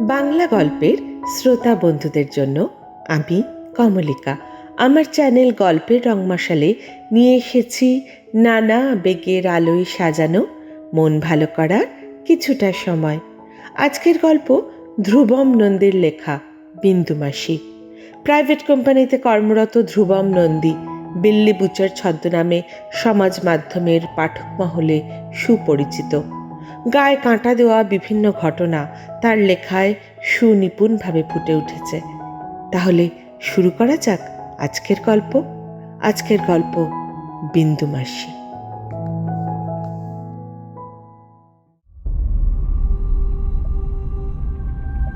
বাংলা গল্পের শ্রোতা বন্ধুদের জন্য আমি কমলিকা। আমার চ্যানেল গল্পের রংমশালে নিয়ে এসেছি নানা আবেগের আলোয় সাজানো, মন ভালো করার কিছুটা সময়। আজকের গল্প ধ্রুবম নন্দীর লেখা বিন্দুমাসি প্রাইভেট কোম্পানিতে কর্মরত ধ্রুবম নন্দী বিল্লি বুচার ছদ্মনামে সমাজ মাধ্যমের পাঠক মহলে সুপরিচিত। গায়ে কাঁটা দেওয়া বিভিন্ন ঘটনা তার লেখায় সুনিপুণভাবে ফুটে উঠেছে। তাহলে শুরু করা যাক আজকের গল্প। আজকের গল্প বিন্দু মাসি।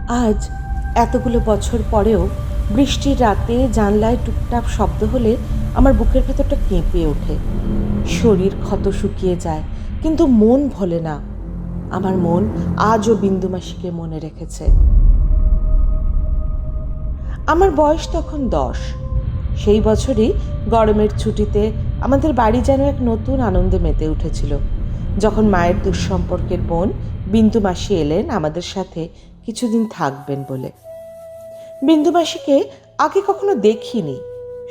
আজ এতগুলো বছর পরেও বৃষ্টির রাতে জানলায় টুকটাক শব্দ হলে আমার বুকের ভেতরটা কেঁপে ওঠে। শরীর ক্ষত শুকিয়ে যায়, কিন্তু মন ভোলে না। আমার মন আজও বিন্দুমাসিকে মনে রেখেছে। আমার বয়স তখন দশ। সেই বছরই গরমের ছুটিতে আমাদের বাড়ি যেন এক নতুন আনন্দে মেতে উঠেছিল। যখন মায়ের দুঃসম্পর্কের বোন বিন্দু মাসি এলেন আমাদের সাথে কিছুদিন থাকবেন বলে। বিন্দু মাসিকে আগে কখনো দেখিনি,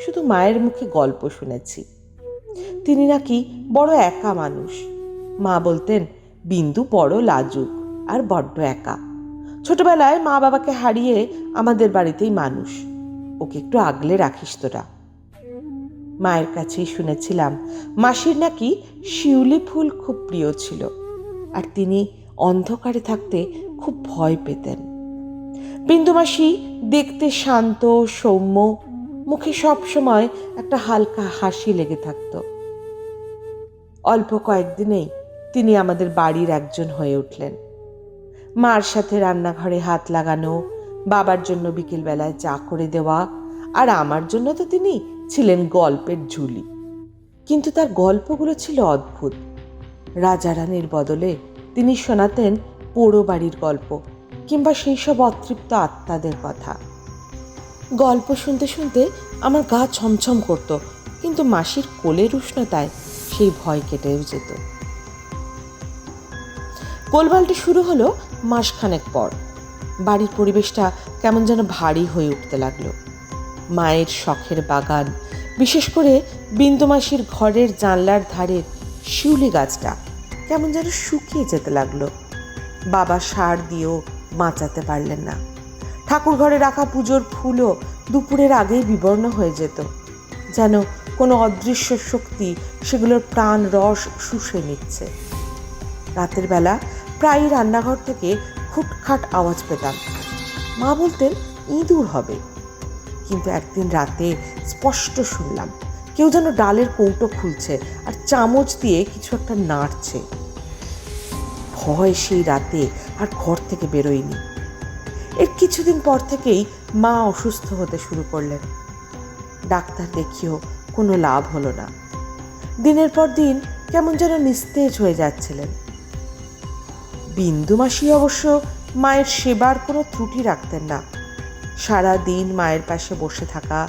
শুধু মায়ের মুখে গল্প শুনেছি। তিনি নাকি বড় একা মানুষ। মা বলতেন বিন্দু বড়, লাজুক আর বড্ড একা। ছোটবেলায় মা বাবাকে হারিয়ে আমাদের বাড়িতেই মানুষ। ওকে একটু আগলে রাখিস তোরা। মায়ের কাছেই শুনেছিলাম, মাসির নাকি শিউলি ফুল খুব প্রিয় ছিল আর তিনি অন্ধকারে থাকতে খুব ভয় পেতেন। বিন্দুমাসি দেখতে শান্ত, সৌম্য, মুখে সবসময় একটা হালকা হাসি লেগে থাকত। অল্প কয়েকদিনেই তিনি আমাদের বাড়ির একজন হয়ে উঠলেন। মার সাথে রান্নাঘরে হাত লাগানো, বাবার জন্য বিকেলবেলায় চা করে দেওয়া, আর আমার জন্য তো তিনি ছিলেন গল্পের ঝুলি। কিন্তু তার গল্পগুলো ছিল অদ্ভুত। রাজা রানীর বদলে তিনি শোনাতেন পোড়ো বাড়ির গল্প কিংবা সেই সব অতৃপ্ত আত্মাদের কথা। গল্প শুনতে শুনতে আমার গা ছমছম করত, কিন্তু মাসির কোলের উষ্ণতায় সেই ভয় কেটেও যেত। গোলমালটি শুরু হলো মাসখানেক পর। বাড়ির পরিবেশটা কেমন যেন ভারী হয়ে উঠতে লাগল। মায়ের শখের বাগান, বিশেষ করে বিন্দুমাসির ঘরের জানলার ধারের শিউলি গাছটা কেমন যেন শুকিয়ে যেতে লাগল। বাবা সার দিয়েও বাঁচাতে পারলেন না। ঠাকুর ঘরে রাখা পুজোর ফুলও দুপুরের আগেই বিবর্ণ হয়ে যেত। যেন কোনো অদৃশ্য শক্তি সেগুলোর প্রাণ রস শুষে নিচ্ছে। রাতের বেলা প্রায়ই রান্নাঘর থেকে খুটখাট আওয়াজ পেতাম। মা বলতেন, ইঁদুর হবে। কিন্তু একদিন রাতে স্পষ্ট শুনলাম, কেউ যেন ডালের কৌটো খুলছে আর চামচ দিয়ে কিছু একটা নাড়ছে। ভয় সেই রাতে আর ঘর থেকে বেরোয়নি। এর কিছুদিন পর থেকেই মা অসুস্থ হতে শুরু করলেন। ডাক্তার দেখিয়েও কোনো লাভ হলো না। দিনের পর দিন কেমন যেন নিস্তেজ হয়ে যাচ্ছিলেন। বিন্দু মাসি অবশ্য মায়ের সেবার কোনো ত্রুটি রাখতেন না। সারা দিন মায়ের পাশে বসে থাকা,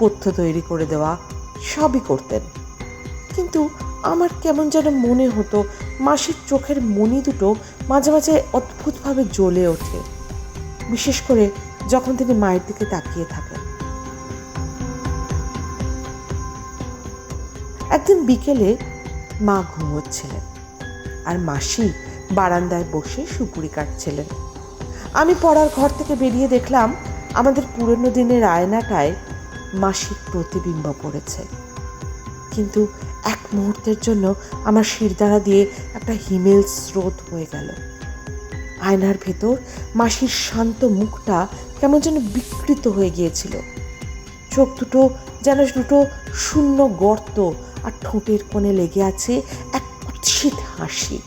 পথ্য তৈরি করে দেওয়া, সবই করতেন। কিন্তু আমার কেমন যেন মনে হতো, মাসির চোখের মনি দুটো মাঝে মাঝে অদ্ভুতভাবে জ্বলে ওঠে, বিশেষ করে যখন তিনি মায়ের দিকে তাকিয়ে থাকেন। একদিন বিকেলে মা ঘুমোচ্ছিলেন, আর মাসি বারান্দায় বসে সুপুরি কাটছিলেন আমি পড়ার ঘর থেকে বেরিয়ে দেখলাম, আমাদের পুরনো দিনের আয়নাটায় মাসির প্রতিবিম্ব পড়েছে। কিন্তু এক মুহূর্তের জন্য আমার শিরদাঁড়া দিয়ে একটা হিমেল স্রোত হয়ে গেল। আয়নার ভেতর মাসির শান্ত মুখটা কেমন যেন বিকৃত হয়ে গিয়েছিল। চোখ দুটো যেন দুটো শূন্য গর্ত আর ঠোঁটের কোণে লেগে আছে এক কুৎসিত হাসি।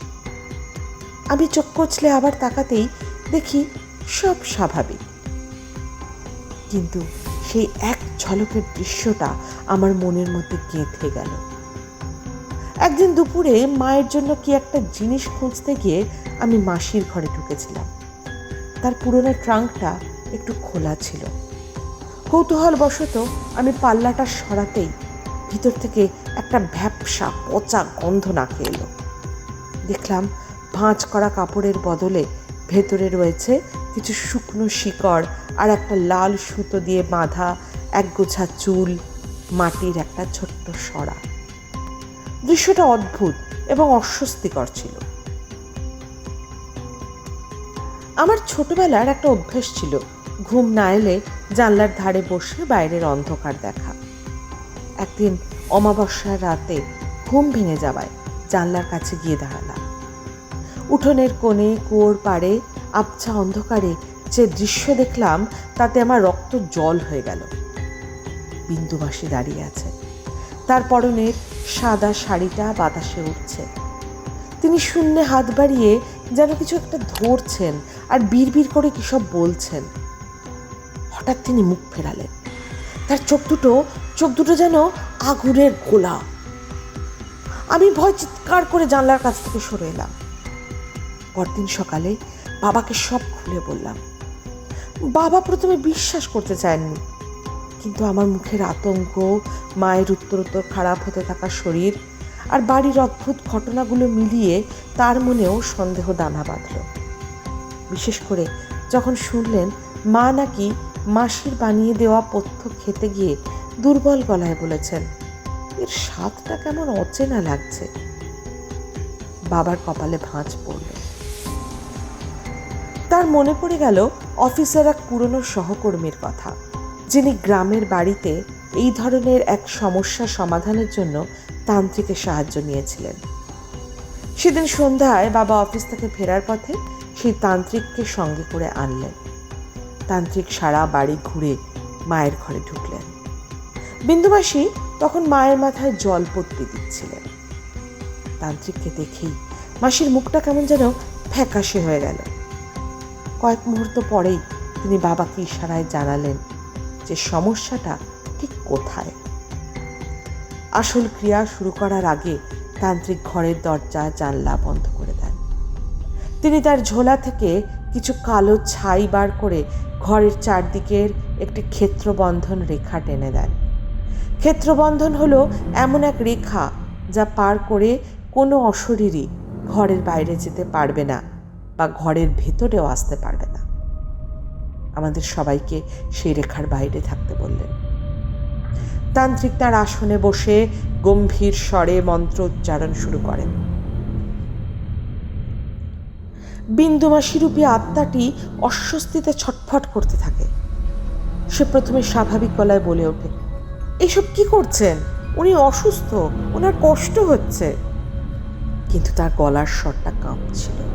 আমি চোখ কচলে আবার তাকাতেই দেখি সব স্বাভাবিক। কিন্তু সেই এক ঝলকের দৃশ্যটা আমার মনের মধ্যে গেঁথে গেল। একদিন দুপুরে মায়ের জন্য কি একটা জিনিস খুঁজতে গিয়ে আমি মাসির ঘরে ঢুকেছিলাম। তার পুরনো ট্রাঙ্কটা একটু খোলা ছিল। কৌতূহল কৌতূহলবশত আমি পাল্লাটা সরাতেই ভিতর থেকে একটা ভ্যাপসা পচা গন্ধ নাকে এলো। দেখলাম ভাঁজ করা কাপড়ের বদলে ভেতরে রয়েছে কিছু শুকনো শিকড় আর একটা লাল সুতো দিয়ে বাঁধা এক গোছা চুল, মাটির একটা ছোট্ট সরা। দৃশ্যটা অদ্ভুত এবং অস্বস্তিকর ছিল। আমার ছোটবেলার একটা অভ্যেস ছিল, ঘুম না এলে জানলার ধারে বসে বাইরের অন্ধকার দেখা। একদিন অমাবস্যার রাতে ঘুম ভেঙে যাওয়ায় জানলার কাছে গিয়ে দাঁড়ালাম। উঠোনের কোণে কুয়োর পাড়ে, আবছা অন্ধকারে যে দৃশ্য দেখলাম, তাতে আমার রক্ত জল হয়ে গেল। বিন্দু মাসি দাঁড়িয়ে আছে। তার পরনের সাদা শাড়িটা বাতাসে উঠছে। তিনি শূন্যে হাত বাড়িয়ে যেন কিছু একটা ধরছেন আর বিড়বিড় করে কী সব বলছেন। হঠাৎ তিনি মুখ ফেরালেন। তার চোখ দুটো চোখ দুটো যেন আগুনের গোলা। আমি ভয় চিৎকার করে জানলার কাছ থেকে সরে এলাম। পরদিন সকালে বাবাকে সব খুলে বললাম, বাবা প্রথমে বিশ্বাস করতে চাননি কিন্তু আমার মুখের আতঙ্ক, মায়ের উত্তরোত্তর খারাপ হতে থাকা শরীর আর বাড়ির অদ্ভুত ঘটনাগুলো মিলিয়ে তার মনেও সন্দেহ দানা বাঁধল। বিশেষ করে যখন শুনলেন মা নাকি মাসির বানিয়ে দেওয়া পথ্য খেতে গিয়ে দুর্বল গলায় বলেছেন, এর স্বাদটা কেমন অচেনা লাগছে। বাবার কপালে ভাঁজ পড়ল। তার মনে পড়ে গেল অফিসার এক পুরনো সহকর্মীর কথা, যিনি গ্রামের বাড়িতে এই ধরনের এক সমস্যা সমাধানের জন্য তান্ত্রিকের সাহায্য নিয়েছিলেন। সেদিন সন্ধ্যায় বাবা অফিস থেকে ফেরার পথে সেই তান্ত্রিককে সঙ্গে করে আনলেন। তান্ত্রিক সারা বাড়ি ঘুরে মায়ের ঘরে ঢুকলেন। বিন্দুবাসী তখন মায়ের মাথায় জল পট্টি দিচ্ছিলেন। তান্ত্রিককে দেখেই মাসির মুখটা কেমন যেন ফ্যাকাশে হয়ে গেল। কয়েক মুহূর্ত পরেই তিনি বাবাকে ইশারায় জানালেন যে সমস্যাটা ঠিক কোথায়। আসল ক্রিয়া শুরু করার আগে তান্ত্রিক ঘরের দরজা, জানলা বন্ধ করে দেন। তিনি তার ঝোলা থেকে কিছু কালো ছাই বার করে ঘরের চারদিকের একটি ক্ষেত্রবন্ধন রেখা টেনে দেন। ক্ষেত্রবন্ধন হলো এমন এক রেখা যা পার করে কোনো অশরীরই ঘরের বাইরে যেতে পারবে না। বা ঘরের ভেতরেও আসতে পারবে না। আমাদের সবাইকে সেই রেখার বাইরে থাকতে বললেন। তান্ত্রিক তার আসনে বসে গম্ভীর স্বরে মন্ত্র উচ্চারণ শুরু করেন। বিন্দুমাসী বিন্দুমাসিরূপী আত্মাটি অস্বস্তিতে ছটফট করতে থাকে। সে প্রথমে স্বাভাবিক গলায় বলে ওঠে এইসব কি করছেন? উনি অসুস্থ ওনার কষ্ট হচ্ছে। কিন্তু তার গলার স্বরটা কাঁপছিল।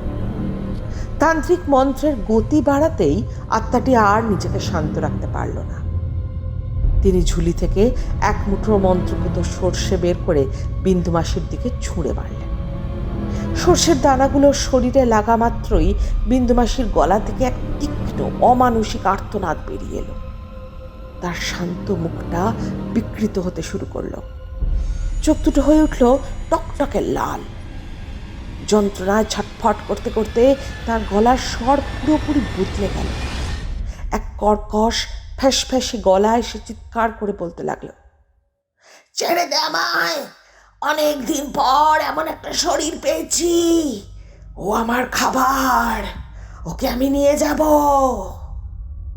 তান্ত্রিক মন্ত্রের গতি বাড়াতেই আত্মাটি আর নিজেকে শান্ত রাখতে পারল না। তিনি ঝুলি থেকে এক মুঠো মন্ত্রপুত সর্ষে বের করে বিন্দুমাসির দিকে ছুঁড়ে মারলেন। সর্ষের দানাগুলো শরীরে লাগা মাত্রই বিন্দুমাসির গলা থেকে এক তীক্ষ্ণ অমানসিক আর্তনাদ বেরিয়ে এলো। তার শান্ত মুখটা বিকৃত হতে শুরু করল। চোখ দুটো হয়ে উঠল টকটকে লাল। যন্ত্রণায় ছটফট করতে করতে তার গলার স্বর পুরোপুরি বদলে গেল। এক কর্কশ ফ্যাস ফ্যাসে গলায় সে চিৎকার করে বলতে লাগল, ছেড়ে দে আমায়! অনেক দিন পর এমন একটা শরীর পেয়েছি। ও আমার খাবার। ওকে আমি নিয়ে যাব।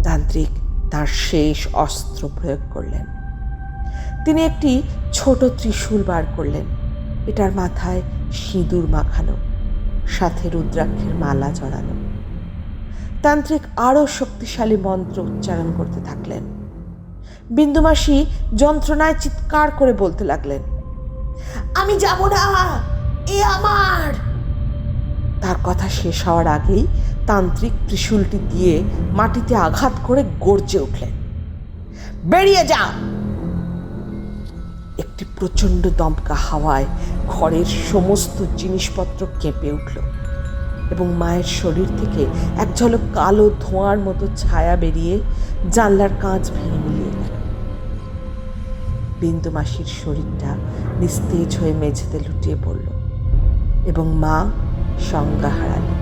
তান্ত্রিক তার শেষ অস্ত্র প্রয়োগ করলেন। তিনি একটি ছোট ত্রিশূল বার করলেন। এটার মাথায় সিঁদুর মাখানো, সাথে রুদ্রাক্ষের মালা জড়ানো। তান্ত্রিক আরও শক্তিশালী মন্ত্র উচ্চারণ করতে থাকলেন। বিন্দুমাসি যন্ত্রণায় চিৎকার করে বলতে লাগলেন, আমি যাব না, এ আমার! তার কথা শেষ হওয়ার আগেই তান্ত্রিক ত্রিশূলটি দিয়ে মাটিতে আঘাত করে গর্জে উঠলেন, বেরিয়ে যা! একটি প্রচণ্ড দমকা হাওয়ায় ঘরের সমস্ত জিনিসপত্র কেঁপে উঠল এবং মায়ের শরীর থেকে এক ঝলক কালো ধোঁয়ার মতো ছায়া বেরিয়ে জানলার কাঁচ ভেঙে মিলিয়ে গেল। বিন্দু মাসির শরীরটা নিস্তেজ হয়ে মেঝেতে লুটিয়ে পড়ল এবং মা সংজ্ঞা হারালেন।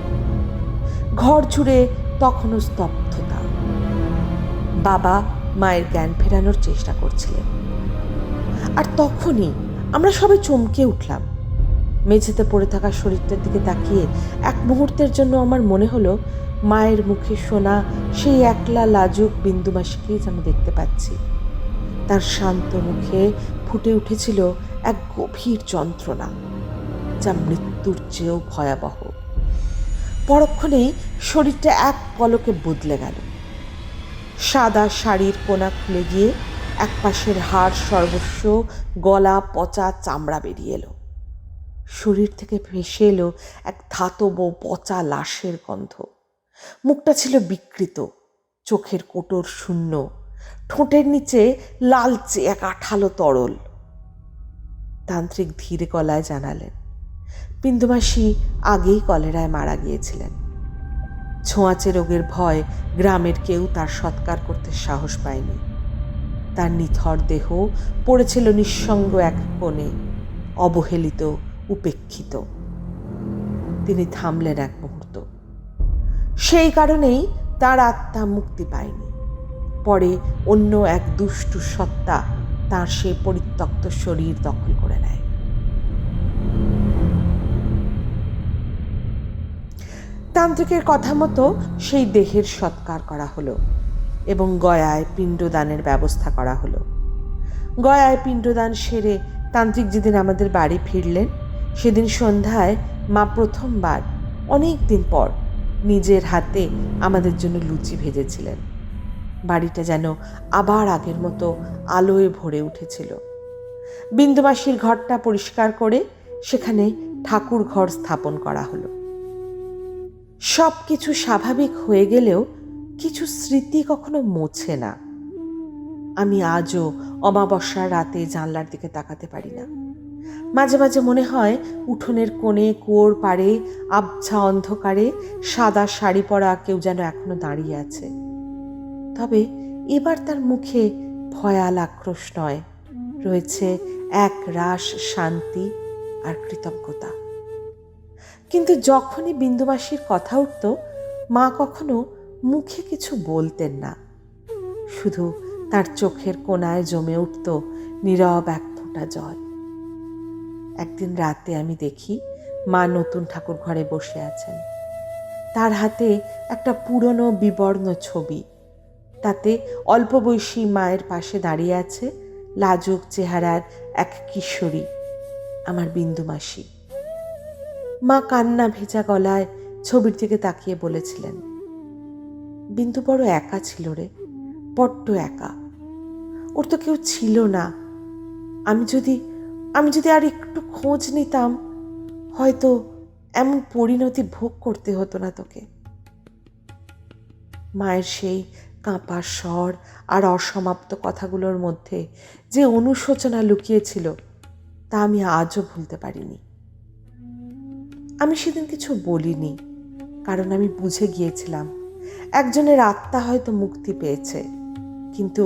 ঘর জুড়ে তখনও স্তব্ধতা। বাবা মায়ের জ্ঞান ফেরানোর চেষ্টা করছিলেন। আর তখনই আমরা সবাই চমকে উঠলাম। মেঝেতে পড়ে থাকা শরীরটার দিকে তাকিয়ে এক মুহূর্তের জন্য আমার মনে হলো, মায়ের মুখে শোনা সেই একলা লাজুক বিন্দুমাসিকেই যেন দেখতে পাচ্ছি। তার শান্ত মুখে ফুটে উঠেছিল এক গভীর যন্ত্রণা, যা মৃত্যুর চেয়েও ভয়াবহ। পরক্ষণেই শরীরটা এক পলকে বদলে গেল। সাদা শাড়ির কোনা খুলে গিয়ে এক পাশের হাড় সর্বস্ব, গলা পচা চামড়া বেরিয়ে এলো। শরীর থেকে ভেসে এলো এক ধাতব পচা লাশের গন্ধ। মুখটা ছিল বিকৃত, চোখের কোটর শূন্য, ঠোঁটের নিচে লালচে এক আঠালো তরল। তান্ত্রিক ধীরে গলায় জানালেন বিন্দুমাসি আগেই কলেরায় মারা গিয়েছিলেন। ছোঁয়াচে রোগের ভয় গ্রামের কেউ তার সৎকার করতে সাহস পায়নি। তার নিথর দেহ পড়েছিল নিঃসঙ্গ এক কোণে, অবহেলিত, উপেক্ষিত। তিনি থামলেন এক মুহূর্ত। সেই কারণেই তার আত্মা মুক্তি পায়নি। পরে অন্য এক দুষ্টু সত্তা তার সে পরিত্যক্ত শরীর দখল করে নেয়। তান্ত্রিকের কথা মতো সেই দেহের সৎকার করা হলো। এবং গয়ায় পিণ্ডদানের ব্যবস্থা করা হলো। গয়ায় পিণ্ডদান সেরে তান্ত্রিক যেদিন আমাদের বাড়ি ফিরলেন, সেদিন সন্ধ্যায় মা প্রথমবার অনেক দিন পর নিজের হাতে আমাদের জন্য লুচি ভেজেছিলেন। বাড়িটা যেন আবার আগের মতো আলোয় ভরে উঠেছিল। বিন্দুমাসির ঘরটা পরিষ্কার করে সেখানে ঠাকুর ঘর স্থাপন করা হলো। সব কিছু স্বাভাবিক হয়ে গেলেও কিছু স্মৃতি কখনো মোছে না। আমি আজও অমাবস্যার রাতে জানলার দিকে তাকাতে পারি না। মাঝে মাঝে মনে হয় উঠোনের কোণে, কুয়োর পাড়ে, আবছা অন্ধকারে, সাদা শাড়ি পরা কেউ যেন এখনও দাঁড়িয়ে আছে। তবে এবার তার মুখে ভয়াল আক্রোশ নয়, রয়েছে এক রাস শান্তি আর কৃতজ্ঞতা। কিন্তু যখনই বিন্দুমাসির কথা উঠত, মা কখনো মুখে কিছু বলতেন না। শুধু তার চোখের কোনায় জমে উঠত নীরব এক ফোঁটা জল। একদিন রাতে আমি দেখি মা নতুন ঠাকুর ঘরে বসে আছেন। তার হাতে একটা পুরনো বিবর্ণ ছবি। তাতে অল্প বয়সী মায়ের পাশে দাঁড়িয়ে আছে লাজুক চেহারার এক কিশোরী, আমার বিন্দু মাসি। মা কান্না ভেজা গলায় ছবির দিকে তাকিয়ে বলেছিলেন বিন্দু বড় একা ছিল রে, বড্ড একা। ওর তো কেউ ছিল না। আমি যদি আমি যদি আর একটু খোঁজ নিতাম, হয়তো এমন পরিণতি ভোগ করতে হতো না তোকে। মায়ের সেই কাঁপা স্বর আর অসমাপ্ত কথাগুলোর মধ্যে যে অনুশোচনা লুকিয়েছিল, তা আমি আজও ভুলতে পারিনি। আমি সেদিন কিছু বলিনি, কারণ আমি বুঝে গিয়েছিলাম একজনের আত্মা হয়তো মুক্তি পেয়েছে, কিন্তু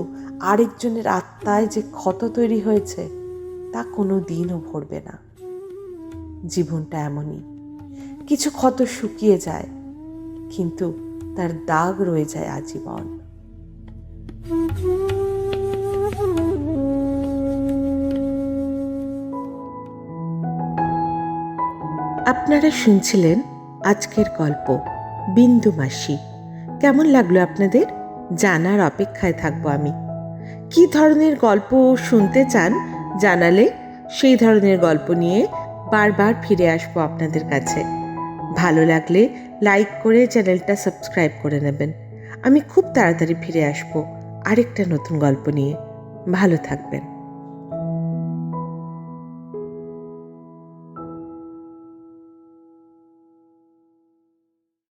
আরেকজনের আত্মায় যে ক্ষত তৈরি হয়েছে, তা কোনো দিনও ভরবে না। জীবনটা এমনই, কিছু ক্ষত শুকিয়ে যায়, কিন্তু তার দাগ রয়ে যায় আজীবন। আপনারা শুনছিলেন আজকের গল্প বিন্দু মাসি কেমন লাগল আপনাদের? জানার অপেক্ষায় থাকব আমি। কি ধরনের গল্প শুনতে চান জানালে সেই ধরনের গল্প নিয়ে বারবার ফিরে আসব আপনাদের কাছে। ভালো লাগলে লাইক করে চ্যানেলটা সাবস্ক্রাইব করে নেবেন। আমি খুব তাড়াতাড়ি ফিরে আসব আরেকটা নতুন গল্প নিয়ে। ভালো থাকবেন।